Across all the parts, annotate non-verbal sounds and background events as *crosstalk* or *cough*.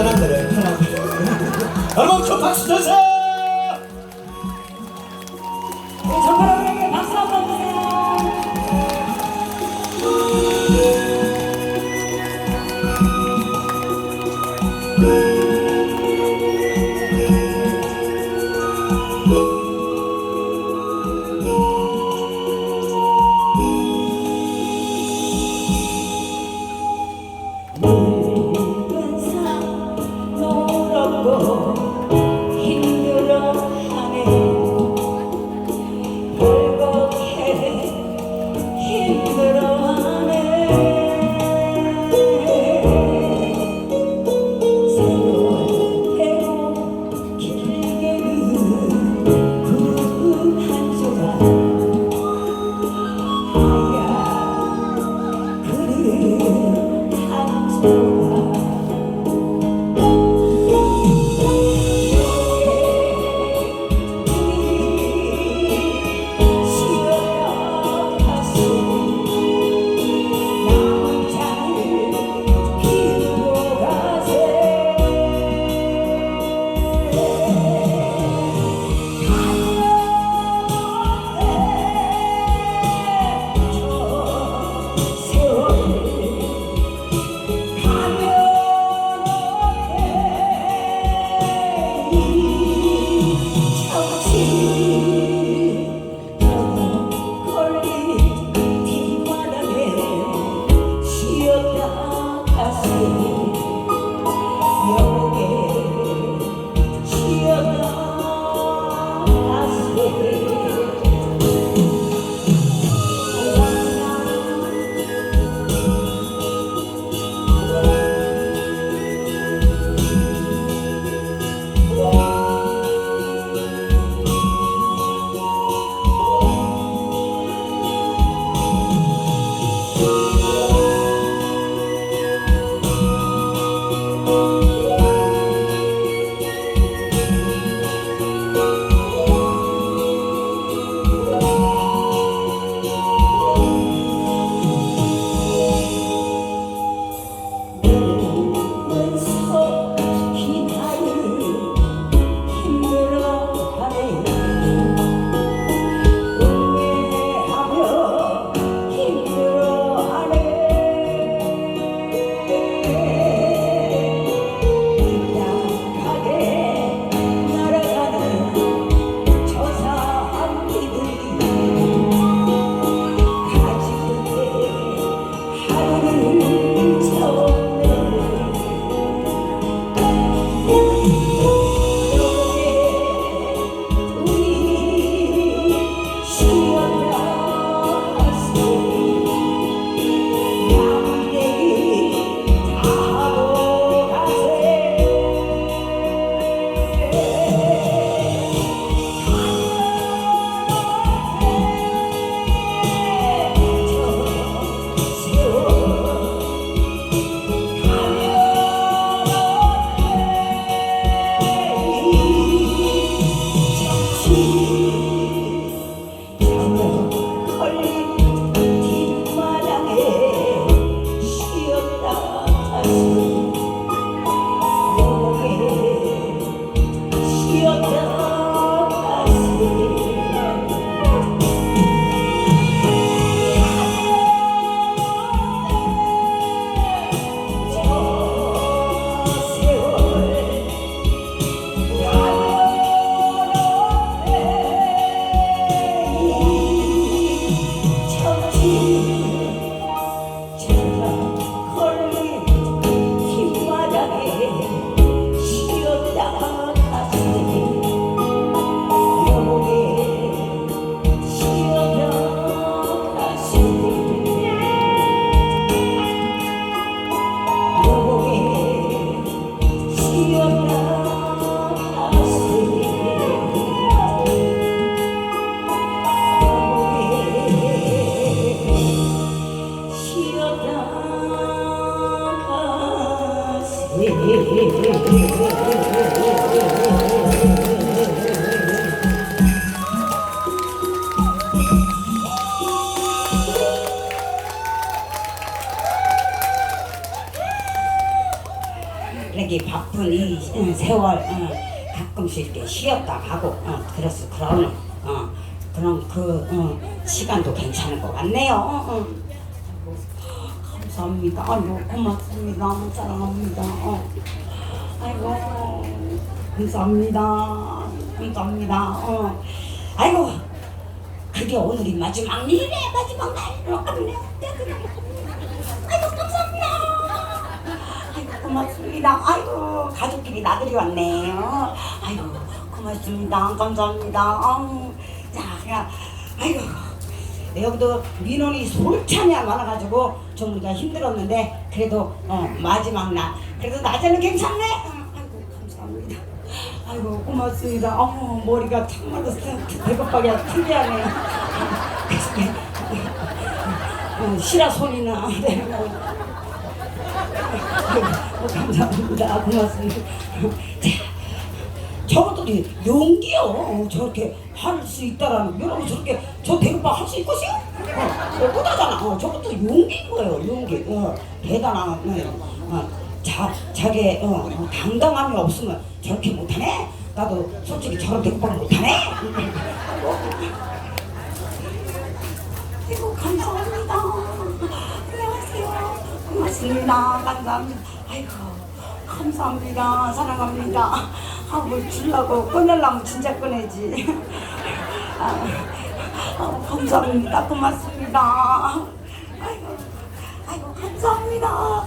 사람들은 편하게 여러분 좀 박수 주세요 Oh, 세월 어, 가끔씩 이렇게 쉬었다 가고 어, 그래서 그런 어, 그런 그 어, 시간도 괜찮을 것 같네요. 어, 어. 감사합니다. 아이고 고맙습니다. 사랑합니다. 어. 아이고 감사합니다. 감사합니다. 어. 아이고 그게 오늘이 마지막 일이네 마지막 날. 아이고 가족끼리 나들이 왔네요. 아이고 고맙습니다. 감사합니다. 아우, 자 그냥 아이고 여기도 민원이 솔찬히 많아가지고 좀 우리가 힘들었는데 그래도 어, 마지막 날 그래도 낮에는 괜찮네. 어, 아이고 감사합니다. 아이고 고맙습니다. 어머 머리가 정말로 배고파게 특이하네. 어, 소리나 내고 어, 감사합니다. 고맙습니다. 자, 저것들이 용기요. 어, 저렇게 할 수 있다라는 여러분 저렇게 저 대급파 할 수 있겠어요? 어, 어, 못하잖아. 어, 저것도 용기인 거예요. 용기. 어, 대단한 거예요. 어, 자, 자기 어, 어, 당당함이 없으면 저렇게 못하네. 나도 솔직히 저런 대급파 못하네. 아이고 감사합니다. 안녕하세요. 고맙습니다. 감사합니다. 아이고 감사합니다. 사랑합니다. 아뭐 주려고 꺼내려면 진짜 꺼내지. 아, 아, 감사합니다. 고맙습니다. 아이고 아이고 감사합니다. 아,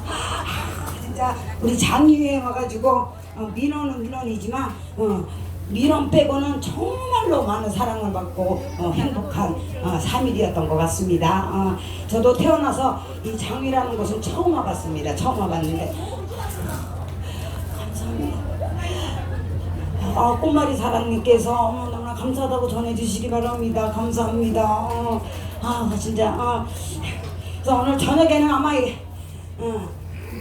진짜 우리 장유에 와가지고 어, 민원은 민원이지만 어, 민원 빼고는 정말로 많은 사랑을 받고 어, 행복한 어, 3일이었던 것 같습니다. 어, 저도 태어나서 이 장위라는 곳은 처음 와봤습니다. 처음 와봤는데 감사합니다. 아, 꽃말이 사랑님께서 너무나 감사하다고 전해주시기 바랍니다. 감사합니다. 어, 아 진짜 어. 그래서 오늘 저녁에는 아마 이- 어,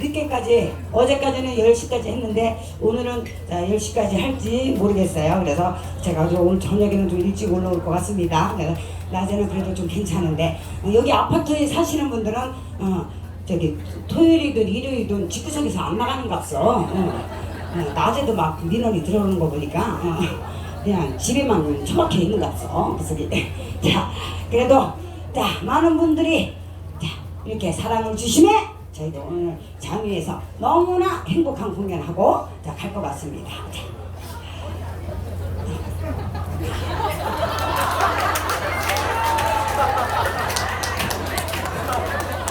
늦게까지 어제까지는 10시까지 했는데 오늘은 자, 10시까지 할지 모르겠어요. 그래서 제가 좀 오늘 저녁에는 좀 일찍 올라올 것 같습니다. 그래서 낮에는 그래도 좀 괜찮은데 어, 여기 아파트에 사시는 분들은 어, 저기 토요일이든 일요일이든 집구석에서 안 나가는갑서 어, 어, 낮에도 막 민원이 들어오는 거 보니까 어, 그냥 집에만 처박혀 있는갑서 구석이 *laughs* 자 그래도 자 많은 분들이 자 이렇게 사랑을 주시면 저희도 오늘 장위에서 너무나 행복한 공연하고 자갈것 같습니다. 자.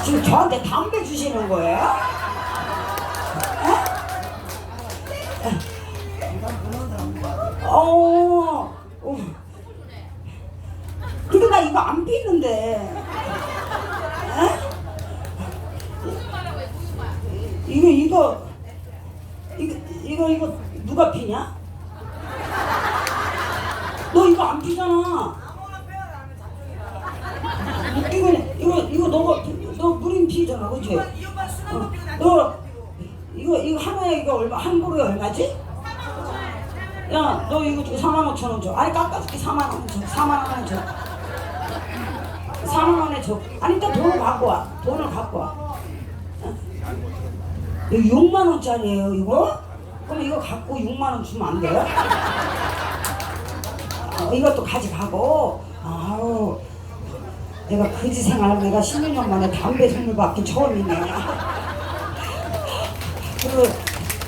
지금 저한테 담배 주시는 거예요? 어? 어. 근데 나 이거 안 피는데. 에? 이거 이거 이거 이거 누가 피냐? 너 이거 안 피잖아. 이거 이거 이거 너가 너 무림 피잖아, 그지? 어, 너 이거 이거 하나에 이거 얼마 한 보루에 얼마지? 야, 너 이거 줘 4만 5천 원 줘. 아니 깎아줄게 4만 원 줘. 4만 원에 줘. 4만 원에 줘. 아니 일단 돈을 갖고 와. 돈을 갖고 와. 어? 이거 6만 원짜리예요 이거? 그럼 이거 갖고 6만 원 주면 안 돼요? 어, 이것도 가져가고. 아우. 내가 거지 생활 내가 16년 만에 담배 선물 받기 처음이네. 그리고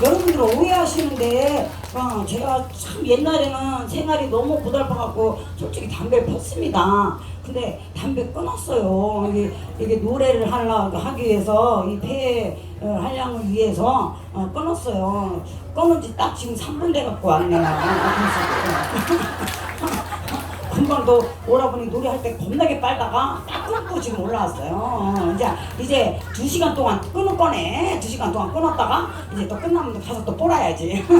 여러분들 오해하시는데 어, 제가 참 옛날에는 생활이 너무 고달파갖고 솔직히 담배를 폈습니다. 근데 담배 끊었어요. 이게, 이게 노래를 하려 하기 위해서 이폐 어, 한량을 위해서 어, 끊었어요. 끊은 지 딱 지금 3분 돼갖고 왔네요. 금방 또 오라버니 노래할 때 겁나게 빨다가 딱 끊고 지금 올라왔어요. 어, 이제 이제 두 시간 동안 끊을 거네. 두 시간 동안 끊었다가 이제 또 끝나면 또 가서 또 뽑아야지. *laughs*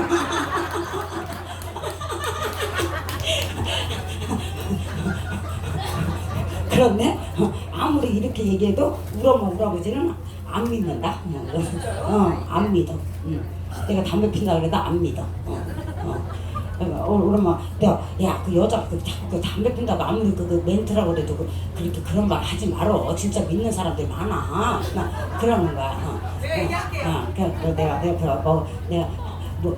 그렇네. 어, 아무리 이렇게 얘기해도 우리 아버지는 안 믿는다. 어, 어, 안 믿어. 응. 내가 담배 핀다 그래도 안 믿어. 어, 어. 어, 엄마 내가 야그 여자 그 자꾸 그 담배 핀다고 아무리 그, 그 멘트라고 그래도 그, 그렇게 그런 말 하지 말어 진짜 믿는 사람들 많아 나 그러는 거야 어, 어, 어, 그, 그 내가 내가 그, 뭐 내가 뭐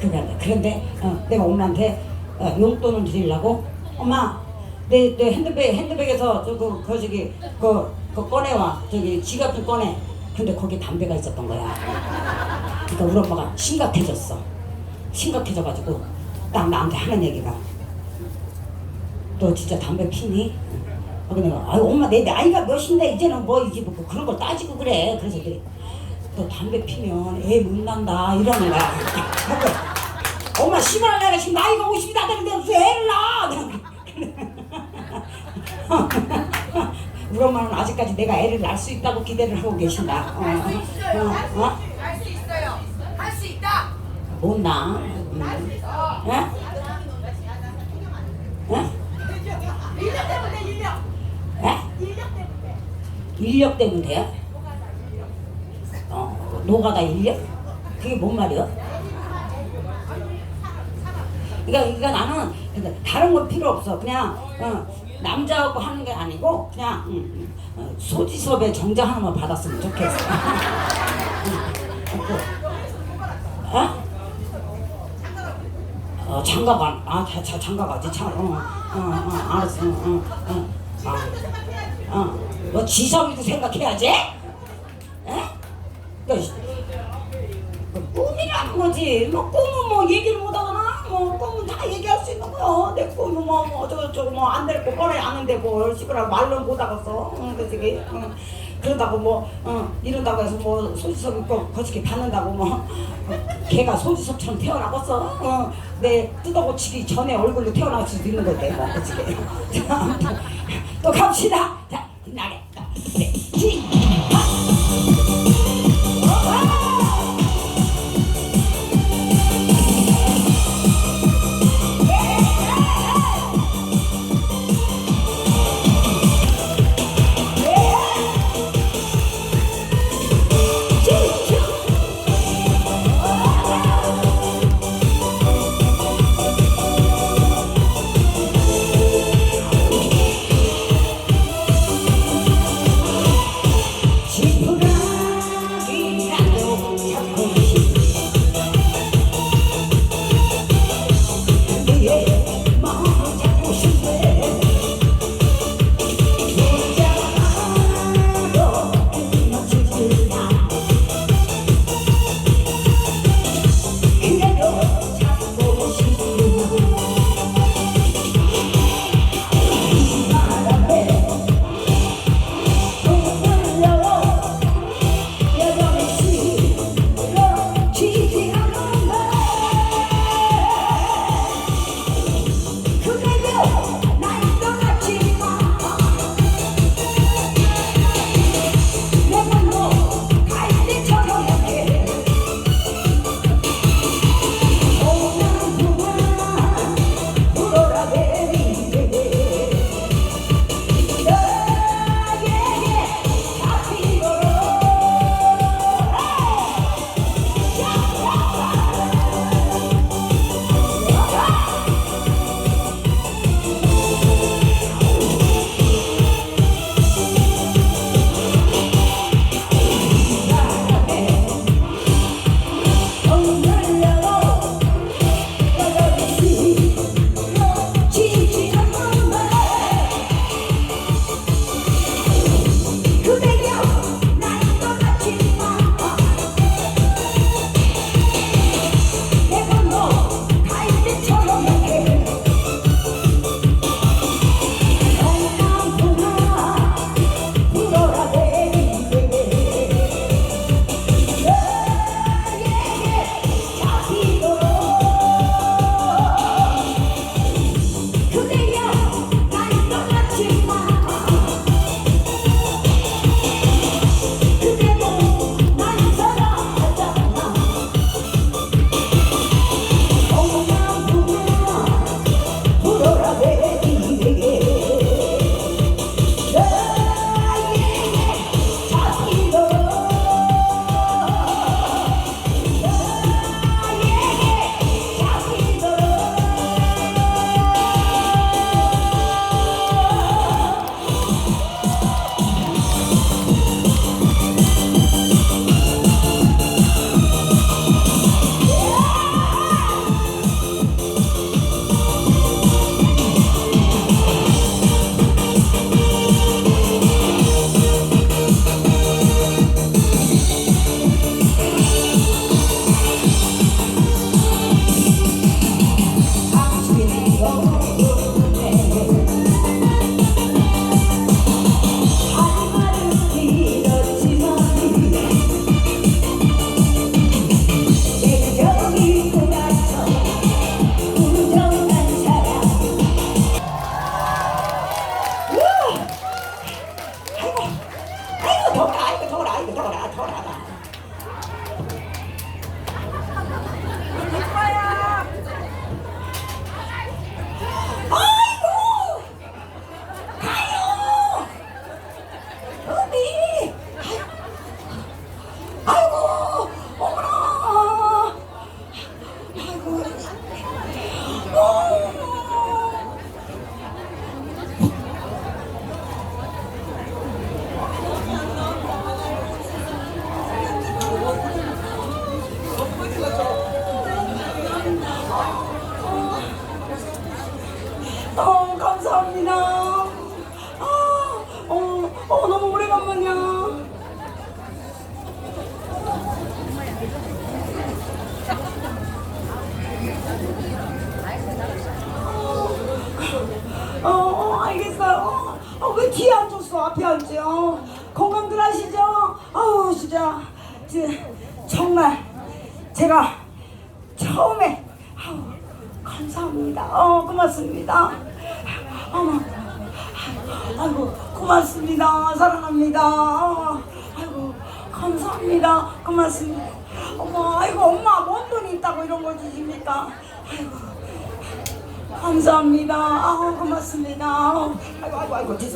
그게 아니라 그런데 어, 내가 엄마한테 어, 용돈을 드리려고 엄마 내, 내 핸드백 핸드백에서 저그 그 저기 그, 그 꺼내와. 저기 지갑 좀 꺼내. 근데 거기 담배가 있었던 거야. 그러니까 우리 엄마가 심각해졌어. 심각해져가지고 딱 나한테 하는 얘기가. 너 진짜 담배 피니? 어, 근데 내가 아유 엄마 내 나이가 몇인데 이제는 뭐 이제 뭐 그런 걸 따지고 그래. 그래서 그래 너 담배 피면 애 못 난다 이러는 거야. 그래서 엄마 씨발 내가 지금 나이가 50이 다. 되는데 무슨 애를 낳아 *laughs* 우리 엄마는 아직까지 내가 애를 낳을 수 있다고 기대를 하고 계신다 어, 할수 있어요. 어, 어? 할수 있어요. 할 수 있다. 못할수 음. 있어. 예? 예? 인력 때문에 인력. 예? 인력 때문에. 인력 때문에요? 어, 노가다 인력? 그게 뭔 말이야? 그러니까, 그러니까 나는 그러니까 다른 건 필요 없어. 그냥 어, 남자하고 하는 게 아니고 그냥 음, 소지섭의 정자 하나만 받았으면 좋겠어. 어? 어, 장가가, 아, 자, 자, 장가가지, 참, 어, 어, 어, 알았어, 어, 어, 어, 어. 어, 뭐 지성이도 생각해야지. 에? 그, 그 꿈이라는 거지. 뭐 꿈은 뭐 얘기를 못하거나, 뭐 꿈은 다 얘기할 수 있는 거야. 내 꿈은 뭐, 뭐, 저, 저, 뭐, 안될 거 뻔해 아는데 뭐, 시끄러 말로 못 하겠어. 응, 그지? 응. 그런다고 뭐, 어, 이런다고 해서 뭐, 소지섭 있고, 거시기 받는다고 뭐, 어, 걔가 소지섭처럼 태어나겠어. 어, 내 뜯어고치기 전에 얼굴로 태어날 수도 있는 건데, 뭐, *laughs* 아무튼 또 갑시다. 자, 나게. 네,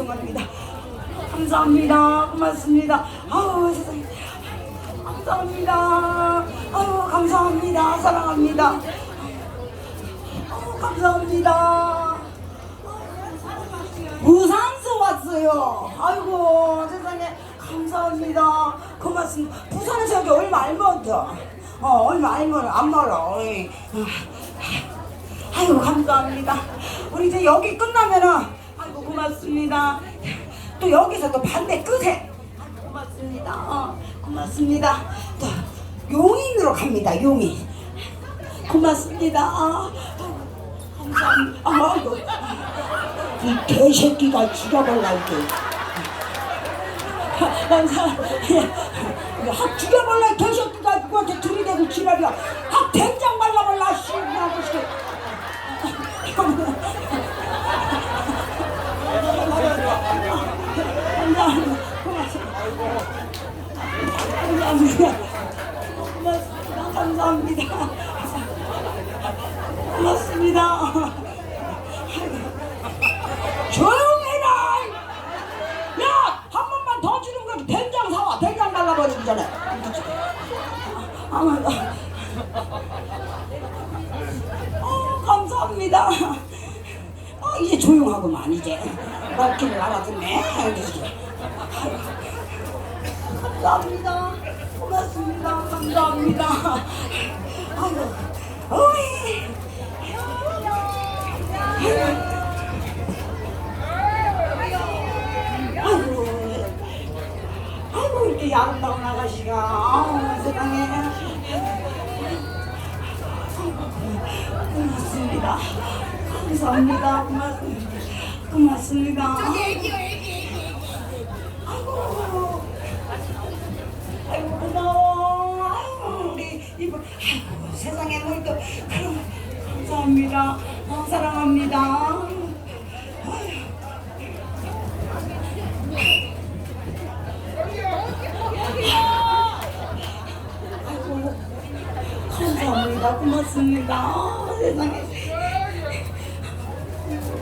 죄송합니다. 감사합니다. 고맙습니다. 아우. 감사합니다. 아우 감사합니다. 사랑합니다. 아우 감사합니다. 부산서 왔어요. 아이고 세상에 감사합니다. 고맙습니다. 부산에서 여기 얼마 알면죠? 어 얼마 알면 안 멀어. 어이. 아이고 감사합니다. 우리 이제 여기 끝나면은 고 고맙습니다. 또 여기서 또 반대 아이고, 고맙습니다. 어, 고맙습니다. 또 용인으로 갑니다. 용인. 고맙습니다. 아, 아이고, 감사합니다. 아, 아이고. 이 개새끼가 죽여볼라 이게. 감사합니다. 확이 개새끼가 누구한테 들이대고 지랄이야. 확 된장 발라볼라 씨. 그냥 그렇 고맙습니다. 고맙습니다. 감사합니다. 고맙습니다. 조용해라! 야! 한 번만 더 주는 거 된장 사와. 된장 발라버리기 전에. 아, 맞다. 어, 감사합니다. 어, 이제 조용하구만, 이제. 말귀를 알아듣네. 감사합니다. 감사합니다. 아이고, 어이. 아이고, 아이고, 이렇게 아름다운 아가씨가. 아우, 세상에. 고맙습니다. 감사합니다. 고맙습니다. 고맙습니다. 아이고, 아이고 고마워. 아이고 우리 이분, 아이고 세상에 뭐또 그럼 감사합니다. 어, 사랑합니다. 아이고. 아이고 감사합니다. 고맙습니다. 아, 세상에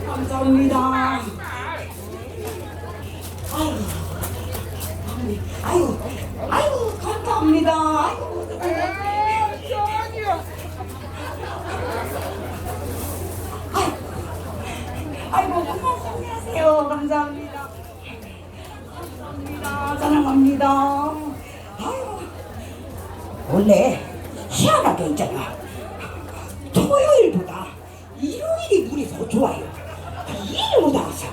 감사합니다. 아이고. 아이고, 아이고, 감사합니다. 아이고, 아이고, 고맙습니다. 안녕하세요. 감사합니다. 감사합니다. 사랑합니다. 아이고, 원래 희한하게 있잖아. 토요일보다 일요일이 물이 더 좋아요. 일을 못 하겠어.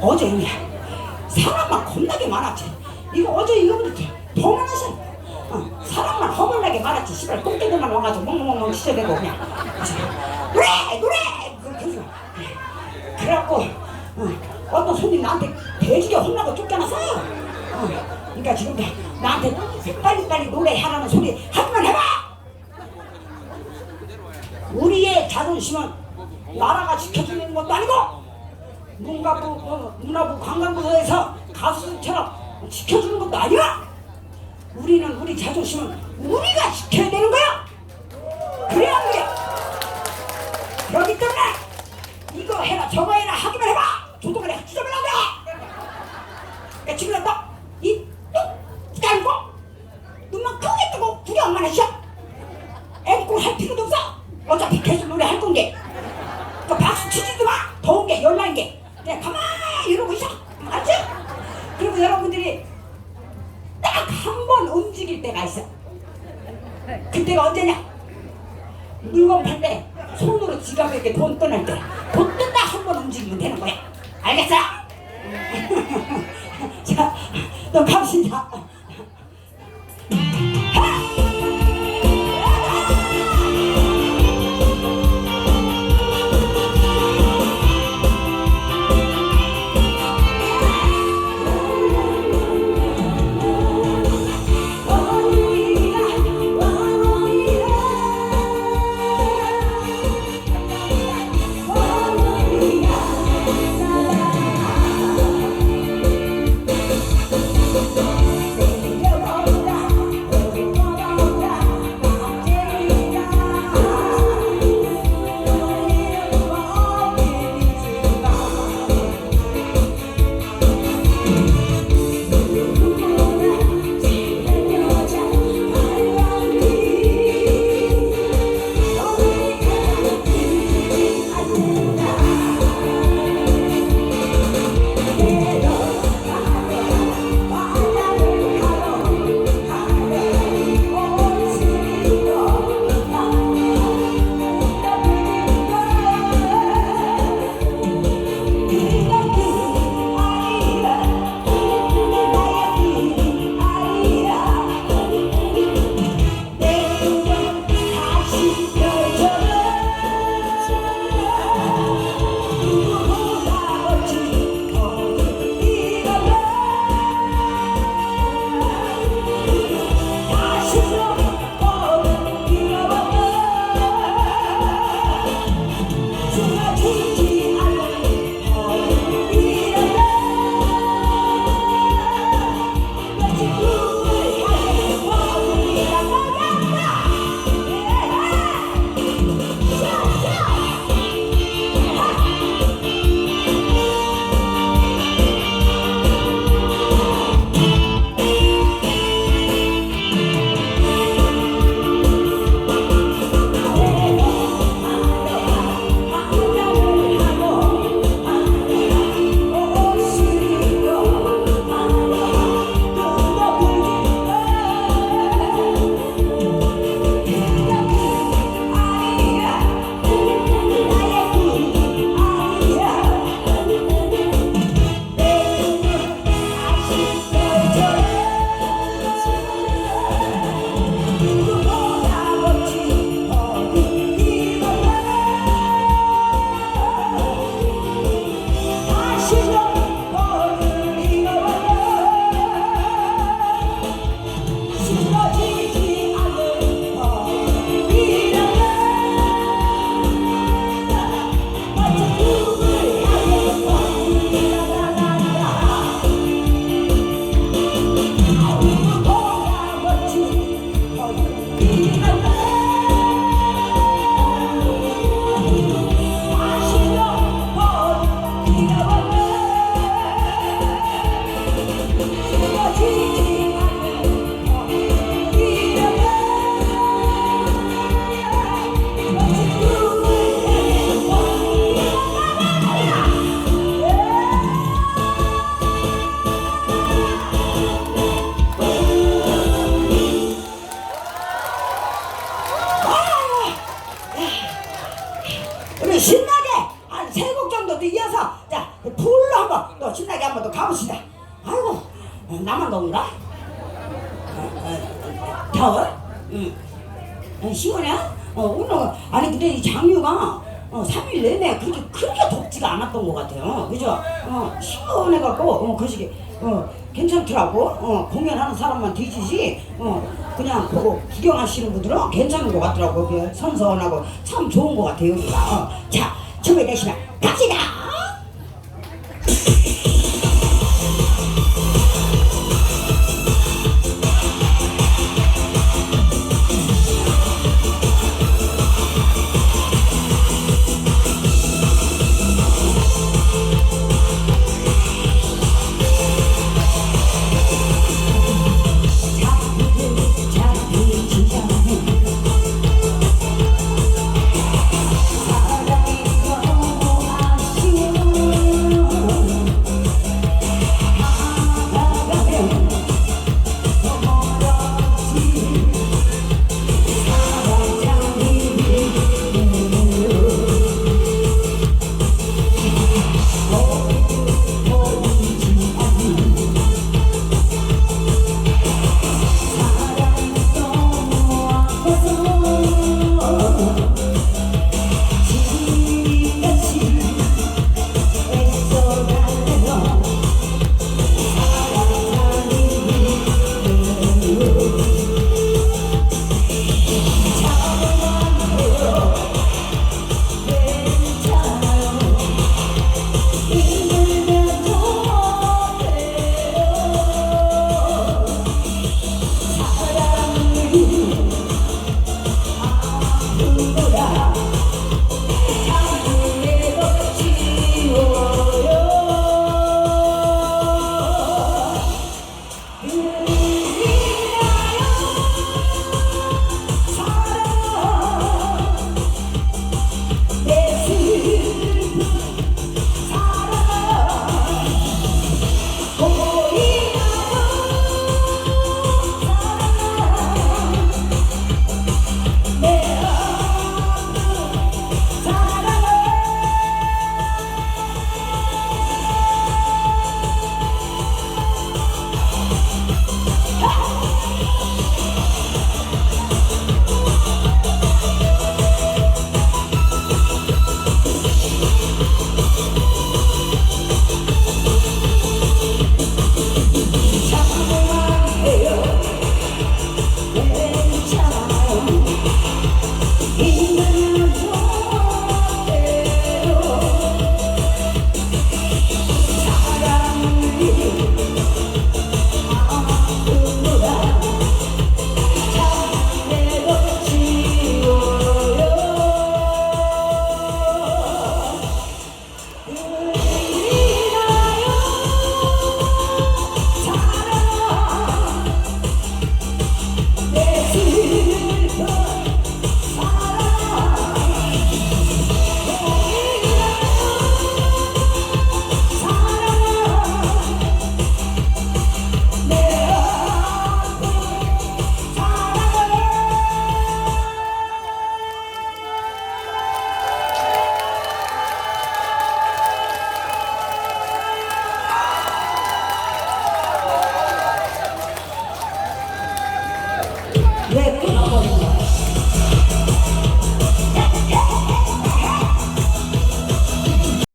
어제 이제 사람만 겁나게 많았지. 이거 어제 이거보다 더 많았어. 어, 사람만 허물나게 많았지. 씨발 똥개들만 와가지고 멍멍멍 치저대고 그냥. 노래 그- 그래서 그래갖고 어, 어떤 손님 나한테 돼지게 혼나고 쫓겨나서 어, 그러니까 지금 다 나한테 빨리빨리 노래하라는 소리 하기만 해봐. 우리의 자존심은 나라가 지켜주는 것도 아니고 문가부, 어, 문화부 관광부에서 가수들처럼 지켜주는 것도 아니야. 우리는 우리 자존심은 우리가 지켜야 되는 거야. 그래야 안 돼. 그렇기 때문에 이거 해라 저거 해라 하기만 해봐. 조동아리 찢어버려 돼. 그러니까 지금 너 하시지 어, 그냥 보고 구경하시는 분들은 괜찮은 것 같더라고요. 선선하고 참 좋은 것 같아요. 어, 자 처음에 되시면 갑시다!